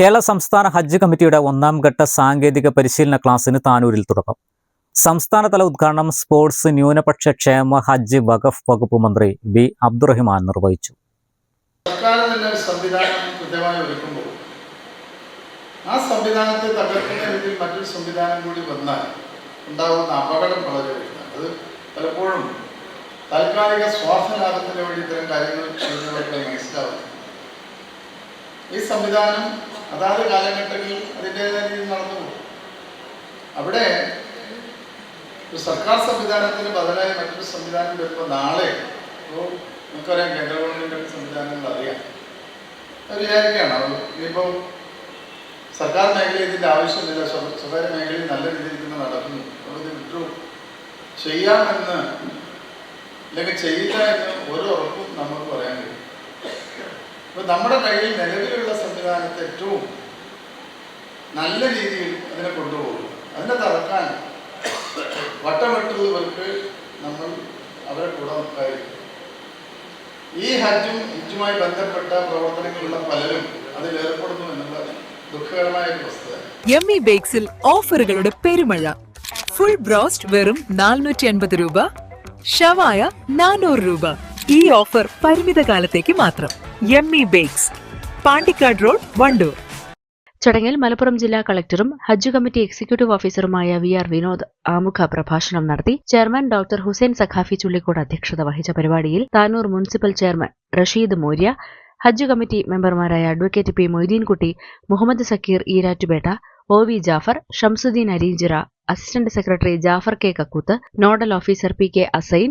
കേരള സംസ്ഥാന ഹജ്ജ് കമ്മിറ്റിയുടെ ഒന്നാം ഘട്ട സാങ്കേതിക പരിശീലന ക്ലാസ്സിന് താനൂരിൽ തുടക്കം. സംസ്ഥാനതല ഉദ്ഘാടനം സ്പോർട്സ് ന്യൂനപക്ഷ ക്ഷേമ ഹജ്ജ് വഖഫ് വകുപ്പ് മന്ത്രി ബി അബ്ദുറഹിമാൻ നിർവഹിച്ചു. ആ സംവിധാനത്തെ തകർക്കുന്ന രീതിയിൽ മറ്റൊരു സംവിധാനം കൂടി വന്നാൽ ഉണ്ടാകുന്ന അപകടം വളരെ അത് പലപ്പോഴും താൽക്കാലിക സ്വാർത്ഥലാഭത്തിന് വേണ്ടി ഇത്തരം കാര്യങ്ങൾ ചെയ്യുന്നവർക്ക് മനസ്സിലാവുന്നു ഈ സംവിധാനം അതാത് കാലഘട്ടങ്ങളിൽ അതിന്റെതായ രീതിയിൽ നടന്നു അവിടെ ഒരു സർക്കാർ സംവിധാനത്തിന് ബദലായി മറ്റൊരു സംവിധാനം വരുമ്പോൾ നാളെ ഇപ്പോൾ നമുക്കറിയാം കേന്ദ്ര ഗവൺമെന്റ് സംവിധാനങ്ങൾ അറിയാം. വിചാരിക്കുകയാണ്. അവർ ഇനിയിപ്പോൾ സർക്കാർ മേഖലയിൽ ഇതിന്റെ ആവശ്യമില്ല. സ്വ- സ്വകാര്യ മേഖലയിൽ നല്ല രീതിയിൽ തന്നെ നടക്കുന്നു. ഇത് വിട്ടു ചെയ്യാമെന്ന് അല്ലെങ്കിൽ ചെയ്യില്ല എന്ന് ഒരു ഉറപ്പും നമുക്ക് അപ്പോൾ നമ്മുടെ കയ്യിൽ നിലവിലുള്ള സംവിധാനത്തെ ഏറ്റവും നല്ല രീതിയിൽ അതിനെ കൊണ്ടുപോകും. അതിനെ തറക്കാൻ വട്ടമിട്ടുള്ളവർക്ക് നമ്മൾ അവരെ കൂടെ നിൽക്കാതിരിക്കും. ഈ ഹജ്ജും ഹജ്ജുമായി ബന്ധപ്പെട്ട പ്രവർത്തനങ്ങളുള്ള പലരും അതിൽ ഏർപ്പെടുന്നു എന്നുള്ളത് ദുഃഖകരമായ ഒരു വസ്തുത എം ഇ ബേക്സിൽ ഓഫറുകളുടെ പെരുമഴ. ഫുൾ ബ്രോസ്റ്റ് വെറും നാനൂറ്റി അൻപത് രൂപ. ഷവായ നാനൂറ് രൂപ. ഈ ഓഫർ പരിമിത കാലത്തേക്ക് മാത്രം E Bakes Pandikkad road Wandoor. ചടങ്ങിൽ മലപ്പുറം ജില്ലാ കളക്ടറും ഹജ്ജ് കമ്മിറ്റി എക്സിക്യൂട്ടീവ് ഓഫീസറുമായ വി ആർ വിനോദ് ആമുഖ പ്രഭാഷണം നടത്തി. ചെയർമാൻ ഡോക്ടർ ഹുസൈൻ സഖാഫി ചുള്ളിക്കോട് അധ്യക്ഷത വഹിച്ച പരിപാടിയിൽ Tanur municipal chairman Rasheed Moriya Hajj committee മെമ്പർമാരായ advocate P Moideenkutty Muhammad Zakir Erattupetta O V Jafar Shamsuddin Areenchira assistant secretary Jafar K Kakkooth nodal officer P K Assain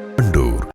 Kandoor